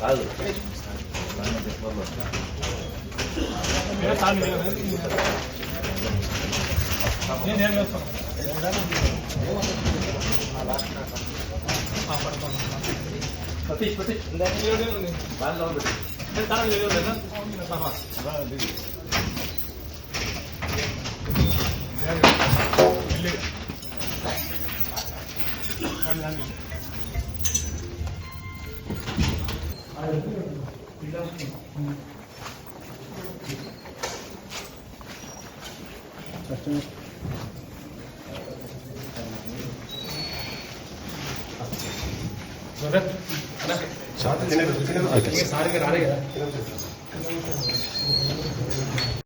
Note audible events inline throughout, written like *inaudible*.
కాదు. సతీష్ సతీష్ బాగా sir sir sir sir sir sir sir sir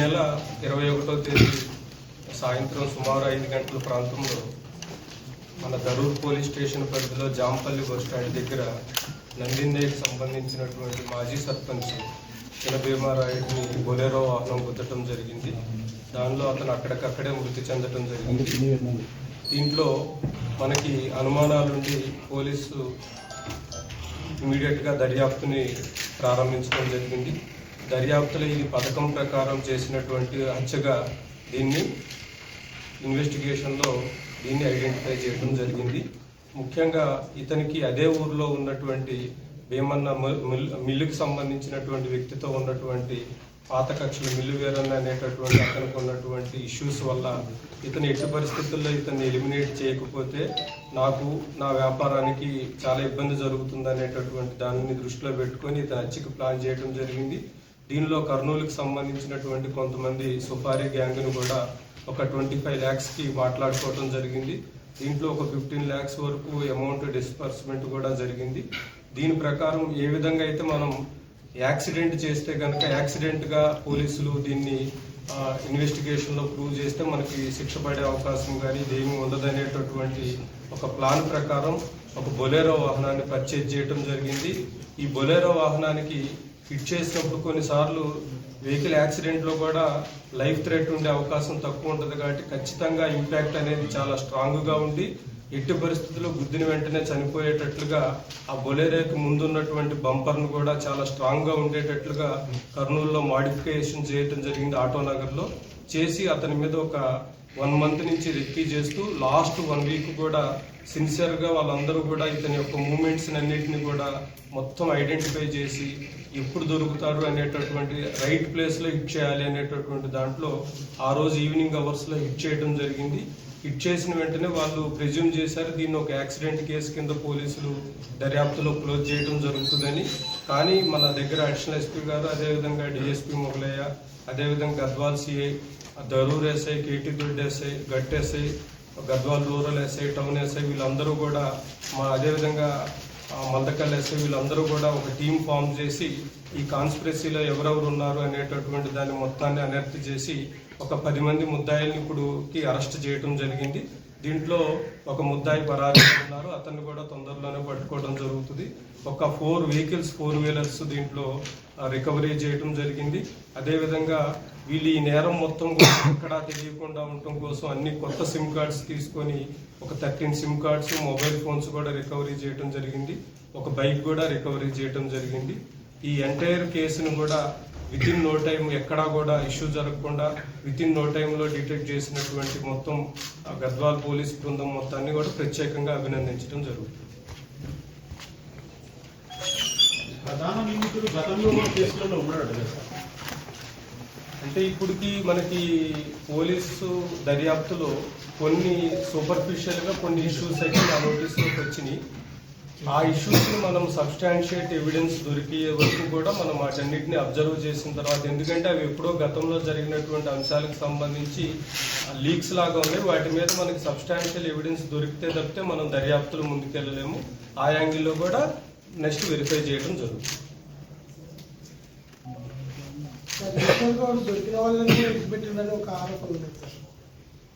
నెల ఇరవై ఒకటో తేదీ సాయంత్రం సుమారు ఐదు గంటల ప్రాంతంలో మన దరూర్ పోలీస్ స్టేషన్ పరిధిలో జాంపల్లి బస్ స్టాండ్ దగ్గర నందిందేకి సంబంధించినటువంటి మాజీ సర్పంచ్ చినభీమారాయుడిని బొలేరో వాహనం గుద్దటం జరిగింది. దానిలో అతను అక్కడికక్కడే మృతి చెందటం జరిగింది. దీంట్లో మనకి అనుమానాలుండి పోలీసు ఇమీడియట్గా దర్యాప్తుని ప్రారంభించడం జరిగింది. దర్యాప్తులో ఇది పథకం ప్రకారం చేసినటువంటి హత్యగా దీన్ని ఇన్వెస్టిగేషన్లో దీన్ని ఐడెంటిఫై చేయడం జరిగింది. ముఖ్యంగా ఇతనికి అదే ఊర్లో ఉన్నటువంటి భీమన్న మిల్- మిల్లుకి సంబంధించినటువంటి వ్యక్తితో ఉన్నటువంటి పాత కక్షలు మిల్లు వేరన్న అనేటటువంటి అతనికి ఉన్నటువంటి ఇష్యూస్ వల్ల ఇతను ఎట్టి పరిస్థితుల్లో ఇతన్ని ఎలిమినేట్ చేయకపోతే నాకు నా వ్యాపారానికి చాలా ఇబ్బంది జరుగుతుంది అనేటటువంటి దానిని దృష్టిలో పెట్టుకొని ఇతను హత్యకు ప్లాన్ చేయడం జరిగింది. దీనిలో కర్నూలుకి సంబంధించినటువంటి కొంతమంది సుపారీ గ్యాంగ్ను కూడా ఒక ట్వంటీ ఫైవ్ ల్యాక్స్కి మాట్లాడుకోవడం జరిగింది. దీంట్లో ఒక ఫిఫ్టీన్ ల్యాక్స్ వరకు అమౌంట్ డిస్పర్స్మెంట్ కూడా జరిగింది. దీని ప్రకారం ఏ విధంగా అయితే మనం యాక్సిడెంట్ చేస్తే కనుక యాక్సిడెంట్గా పోలీసులు దీన్ని ఇన్వెస్టిగేషన్లో ప్రూవ్ చేస్తే మనకి శిక్ష పడే అవకాశం కానీ ఇదేమి ఉండదనేటటువంటి ఒక ప్లాన్ ప్రకారం ఒక బొలేరో వాహనాన్ని పర్చేజ్ చేయడం జరిగింది. ఈ బొలేరో వాహనానికి ఫిట్ చేసినప్పుడు కొన్నిసార్లు వెహికల్ యాక్సిడెంట్లో కూడా లైఫ్ థ్రెట్ ఉండే అవకాశం తక్కువ ఉంటుంది కాబట్టి ఖచ్చితంగా ఇంపాక్ట్ అనేది చాలా స్ట్రాంగ్గా ఉండి ఎట్టి పరిస్థితుల్లో గుద్దిన వెంటనే చనిపోయేటట్లుగా ఆ బొలేరోకి ముందున్నటువంటి బంపర్ను కూడా చాలా స్ట్రాంగ్గా ఉండేటట్లుగా కర్నూలులో మాడిఫికేషన్ చేయటం జరిగింది ఆటో చేసి అతని మీద ఒక వన్ మంత్ నుంచి రెక్కీ చేస్తూ లాస్ట్ వన్ వీక్ కూడా సిన్సియర్గా వాళ్ళందరూ కూడా ఇతని యొక్క మూమెంట్స్ అన్నింటినీ కూడా మొత్తం ఐడెంటిఫై చేసి ఎప్పుడు దొరుకుతారు అనేటటువంటి రైట్ ప్లేస్లో హిట్ చేయాలి అనేటటువంటి దాంట్లో ఆ రోజు ఈవినింగ్ అవర్స్లో హిట్ చేయడం జరిగింది. హిట్ చేసిన వెంటనే వాళ్ళు ప్రెజ్యూమ్ చేశారు దీన్ని ఒక యాక్సిడెంట్ కేసు కింద పోలీసులు దర్యాప్తులో క్లోజ్ చేయడం జరుగుతుందని. కానీ మన దగ్గర అడిషనల్ ఎస్పీ గారు అదేవిధంగా డిఎస్పీ మొగలయ్య అదేవిధంగా Gadwal CI Dharur SI KT Doddi SI Gattu SI Gadwal rural SI town SI వీళ్ళందరూ కూడా మా అదేవిధంగా మల్దకల్ ఎస్ఐ వీళ్ళందరూ కూడా ఒక టీం ఫామ్ చేసి ఈ కాన్స్పిరసీలో ఎవరెవరు ఉన్నారు అనేటటువంటి దాని మొత్తాన్ని అనర్త్ చేసి ఒక పది మంది ముద్దాయిల్ని ఇప్పుడుకి అరెస్ట్ చేయడం జరిగింది. దీంట్లో ఒక ముద్దాయి పరారీ ఉన్నారు. అతన్ని కూడా తొందరలోనే పట్టుకోవడం జరుగుతుంది. ఒక ఫోర్ వెహికల్స్ ఫోర్ వీలర్స్ దీంట్లో రికవరీ చేయడం జరిగింది. అదేవిధంగా వీళ్ళు ఈ నేరం మొత్తం కూడా *coughs* ఎక్కడా తెలియకుండా ఉండటం కోసం అన్ని కొత్త సిమ్ కార్డ్స్ తీసుకొని ఒక thirteen sim cards mobile phones కూడా రికవరీ చేయడం జరిగింది. ఒక బైక్ కూడా రికవరీ చేయడం జరిగింది. ఈ ఎంటైర్ కేసును కూడా విత్ ఇన్ నో టైం ఎక్కడా కూడా ఇష్యూ జరగకుండా విత్ ఇన్ నో టైంలో డిటెక్ట్ చేసినటువంటి మొత్తం ఆ గద్వాల్ పోలీస్ బృందం మొత్తాన్ని కూడా ప్రత్యేకంగా అభినందించడం జరుగుతుంది. ప్రధాన నిందితుడు గతంలో కూడా కేసులలో ఉన్నాడు కదా సార్? అంటే ఇప్పటికి మనకి పోలీసు దర్యాప్తులో కొన్ని సూపర్ఫిషియల్గా కొన్ని ఇష్యూస్ అయితే నా నోటీస్లోకి వచ్చినాయి. ఆ ఇష్యూస్ని మనం సబ్స్టాన్షియేట్ ఎవిడెన్స్ దొరికే వరకు కూడా మనం వాటన్నిటిని అబ్జర్వ్ చేసిన తర్వాత ఎందుకంటే అవి ఎప్పుడో గతంలో జరిగినటువంటి అంశాలకు సంబంధించి లీక్స్ లాగా ఉన్నాయి. వాటి మీద మనకి సబ్స్టాన్షియల్ ఎవిడెన్స్ దొరికితే తప్పితే మనం దర్యాప్తులు ముందుకెళ్ళలేము. ఆ యాంగిల్లో కూడా నెక్స్ట్ వెరిఫై చేయడం జరుగుతుంది. సార్ ఈశ్వర్ దొరికిన వాళ్ళని విడిచిపెట్టిండని ఒక ఆరోపణ ఉంది సార్.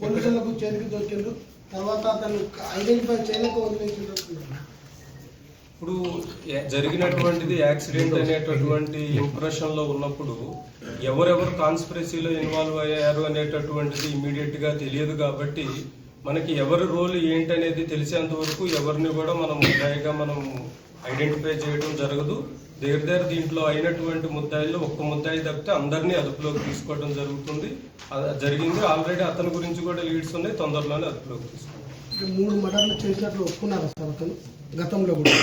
పోలీసులకు చేతికి దొరికిండు తర్వాత అతను ఐడెంటిఫై చేయలేక వదిలేసిండు ఇప్పుడు జరిగినటువంటిది యాక్సిడెంట్ అనేటటువంటి ఇంప్రెషన్లో ఉన్నప్పుడు ఎవరెవరు కాన్స్పిరసీలో ఇన్వాల్వ్ అయ్యారు అనేటటువంటిది ఇమీడియట్గా తెలియదు కాబట్టి మనకి ఎవరి రోల్ ఏంటనేది తెలిసేంత వరకు ఎవరిని కూడా మనం ముద్దాయిగా మనం ఐడెంటిఫై చేయడం జరగదు. దగ్గర దగ్గర దీంట్లో అయినటువంటి ముద్దాయిల్లో ఒక్క ముద్దాయి తప్పితే అందరినీ అదుపులోకి తీసుకోవడం జరుగుతుంది. జరిగింది. ఆల్రెడీ అతని గురించి కూడా లీడ్స్ ఉన్నాయి. తొందరలోనే అదుపులోకి తీసుకుంటాం మూడు మర్డర్లు చేసినట్లు ఒప్పుకున్నారు సార్ అతను? గతంలో కూడా.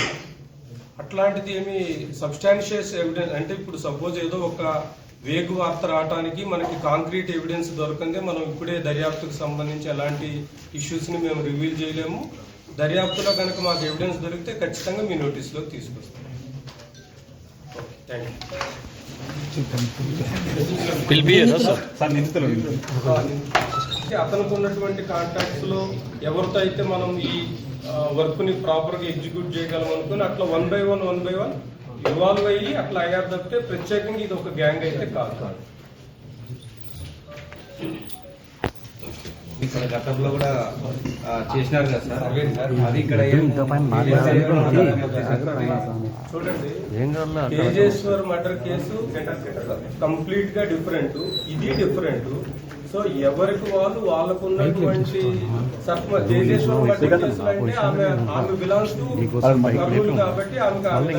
అట్లాంటిది ఏమి సబ్స్టాన్షియస్ ఎవిడెన్స్ అంటే ఇప్పుడు సపోజ్ ఏదో ఒక వేగు వార్త రావడానికి మనకి కాంక్రీట్ ఎవిడెన్స్ దొరకందే మనం ఇప్పుడే దర్యాప్తుకు సంబంధించి ఎలాంటి ఇష్యూస్ని మేము రివీల్ చేయలేము. దర్యాప్తులో కనుక మాకు ఎవిడెన్స్ దొరికితే ఖచ్చితంగా మీ నోటీస్లో తీసుకొస్తాం. అతనికి ఉన్నటువంటి కాంటాక్ట్స్లో ఎవరితో అయితే మనం ఈ వర్క్ని ప్రాపర్గా ఎగ్జిక్యూట్ చేయగలం అనుకుని అట్లా one by one one by one involve అయ్యి అట్లా అయ్యారు తప్పితే ప్రత్యేకంగా ఇది ఒక గ్యాంగ్ అయితే కాదు. ఇక్కడ గతంలో కూడా ఆ, చేసినారు కదా సార్? అది ఇక్కడ తేజేశ్వర్ మర్డర్ కేసు కంప్లీట్గా డిఫరెంట్ ఇది డిఫరెంట్. సో ఎవరికి వాళ్ళు వాళ్ళకు ఉన్నటువంటి అంటే ఆమె ఆమె బిలాంగ్స్ టు కర్నూలు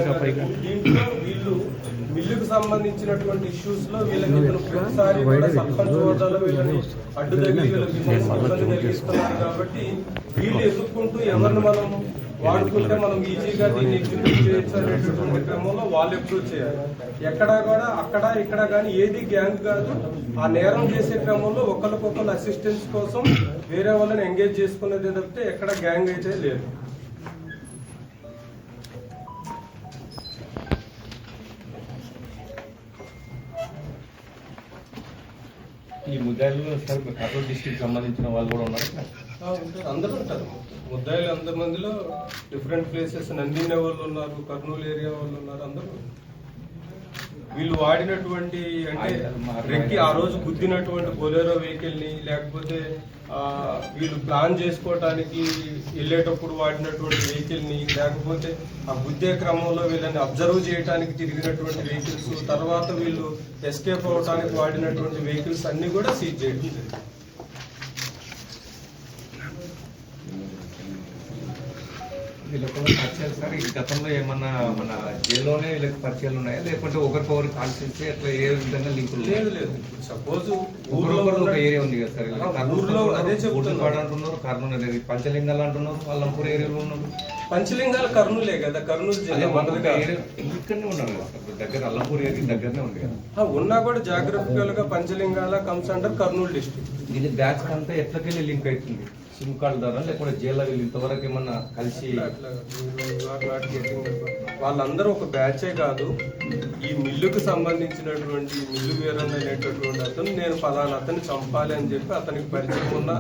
కాబట్టి దీంట్లో వీళ్ళు మిల్లుకు సంబంధించినటువంటి ఇష్యూస్లో వీళ్ళకి ఇతను ప్రతిసారి కూడా సర్పంచ్ హోదాలో వీళ్ళని అడ్డు తగిలి వీళ్ళకి ఇబ్బంది కలిగిస్తున్నారు కాబట్టి వీళ్ళు ఎదుర్కొంటూ ఎవరిని మనం వాడుకుంటే మనం ఈజీగా దీన్ని ఎగ్జిక్యూట్ చేయొచ్చు అనేటటువంటి క్రమంలో వాళ్ళు ఎప్పుడు చేయాలి. ఎక్కడ కూడా అక్కడ ఇక్కడ కానీ ఏది గ్యాంగ్ కాదు. ఆ నేరం చేసే క్రమంలో ఒకరికొకరు అసిస్టెన్స్ కోసం వేరే వాళ్ళని ఎంగేజ్ చేసుకునేది తప్పితే ఎక్కడ గ్యాంగ్ అయితే లేదు. ఈ ముద్దాయిల్లో సార్ కర్నూలు డిస్టిక్ సంబంధించిన వాళ్ళు కూడా ఉన్నారు. ఉంటారు. అందరూ ఉంటారు ముద్దాయిలు అందరి మందిలో డిఫరెంట్ ప్లేసెస్ నందినే వాళ్ళు ఉన్నారు కర్నూలు ఏరియా వాళ్ళు ఉన్నారు అందరూ వీళ్ళు వాడినటువంటి అంటే రెక్కి ఆ రోజు గుద్దినటువంటి బొలేరో వెహికల్ని లేకపోతే వీళ్ళు ప్లాన్ చేసుకోవటానికి వెళ్ళేటప్పుడు వాడినటువంటి వెహికల్ని లేకపోతే ఆ గుద్దే క్రమంలో వీళ్ళని అబ్జర్వ్ చేయడానికి తిరిగినటువంటి వెహికల్స్ తర్వాత వీళ్ళు ఎస్కేప్ అవడానికి వాడినటువంటి వెహికల్స్ అన్ని కూడా సీజ్ చేయడం వీళ్ళకు పరిచయాలు సార్. ఈ గతంలో ఏమన్నా మన జైల్లోనే వీళ్ళకి పరిచయాలు ఉన్నాయా? లేకుంటే ఒకరికొకరు కాల్సి అట్లా ఏ విధంగా లింకులు లేదు లేదు. సపోజ్ ఊర్లో ఒక ఏరియా ఉంది కదా సార్ ఊర్లో అదే అంటున్నారు కర్నూలు అనేది పంచలింగాలు అంటున్నారు అల్లంపూర్ ఏరియాలో ఉన్నారు పంచలింగాల కర్నూలే కదా కర్నూలు జిల్లా ఇక్కడనే ఉన్నారు దగ్గర అల్లంపూర్ ఏరియా దగ్గరనే ఉంది కదా. ఉన్నా కూడా జాగ్రఫికల్గా Panchalingala comes under Kurnool district. ఇది బ్యాచ్ అంతా ఎట్లకెళ్ళి లింక్ అవుతుంది? సిమ్ కార్డు ద్వారా లేకుంటే జైల్లో వీళ్ళు ఇంతవరకు ఏమన్నా కలిసి వాళ్ళందరూ ఒక బ్యాచే కాదు. ఈ మిల్లుకు సంబంధించినటువంటి మిల్లు వీరన్ అనేటటువంటి అతను నేను పలానా అతన్ని చంపాలి అని చెప్పి అతనికి పరిచయం ఉన్న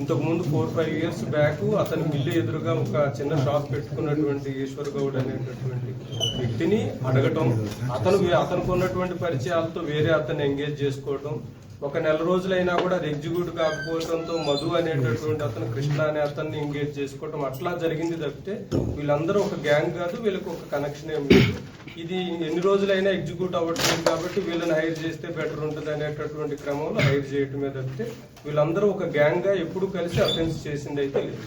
ఇంతకుముందు ఫోర్ ఫైవ్ ఇయర్స్ బ్యాక్ అతని మిల్లు ఎదురుగా ఒక చిన్న షాప్ పెట్టుకున్నటువంటి ఈశ్వర్ గౌడ్ అనేటటువంటి వ్యక్తిని అడగటం అతను అతనికి ఉన్నటువంటి పరిచయాలతో వేరే అతన్ని ఎంగేజ్ చేసుకోవటం ఒక నెల రోజులైనా కూడా అది ఎగ్జిక్యూట్ కాకపోవడంతో మధు అనేటటువంటి అతను కృష్ణ అనే అతన్ని ఎంగేజ్ చేసుకోవటం అట్లా జరిగింది తప్పితే వీళ్ళందరూ ఒక గ్యాంగ్ కాదు వీళ్ళకి ఒక కనెక్షన్ ఏం లేదు. ఇది ఎన్ని రోజులైనా ఎగ్జిక్యూట్ అవ్వట్లేదు కాబట్టి వీళ్ళని హైర్ చేస్తే బెటర్ ఉంటుంది అనేటటువంటి క్రమంలో హైర్ చేయటమే తప్పితే వీళ్ళందరూ ఒక గ్యాంగ్గా ఎప్పుడు కలిసి అఫెన్స్ చేసింది అయితే లేదు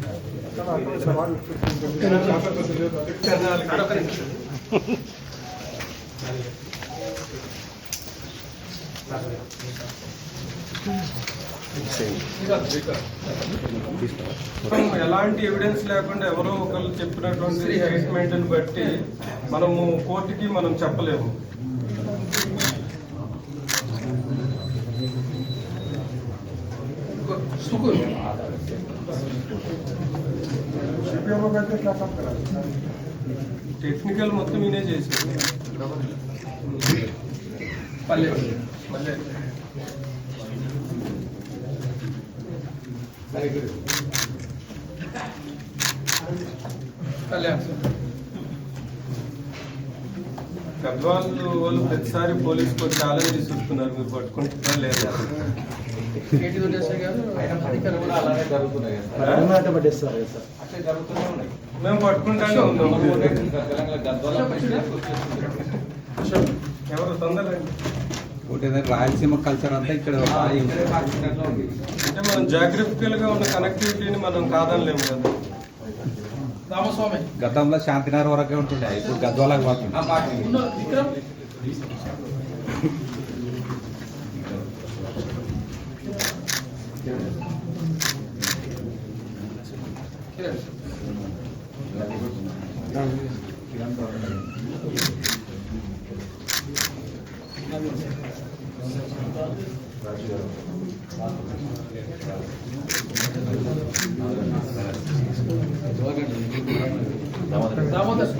ఎలాంటి ఎవిడెన్స్ లేకుండా ఎవరో ఒకళ్ళు చెప్పినటువంటి స్టేట్మెంట్ బట్టి మనము కోర్టుకి మనం చెప్పలేము. టెక్నికల్ మొత్తం ఈయనే చేసింది. మళ్ళీ గద్వాళ్ళు వాళ్ళు ప్రతిసారి పోలీసుకు ఛాలెంజ్ ఇస్తున్నారు మీరు పట్టుకుంటారా లేదా? అయినా పరీక్షలు కూడా అలానే జరుగుతున్నాయి కదా సార్? అట్లే జరుగుతూనే ఉన్నాయి. మేము పట్టుకుంటానే ఉన్నాం. ఎవరు? రాయలసీమ కల్చర్ అంతా ఇక్కడ అంటే మనం జాగ్రఫికల్గా ఉన్న కనెక్టివిటీని మనం కాదనలేము కదా. రామస్వామి. గతంలో శాంతినగర్ వరకే ఉంటుండే ఇప్పుడు గద్వాలకు పోతుంది. ఆ దామోదర్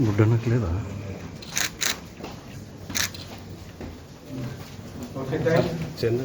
గుడ్డనకు లేదా ఓకే థ్యాంక్ యూ చెందు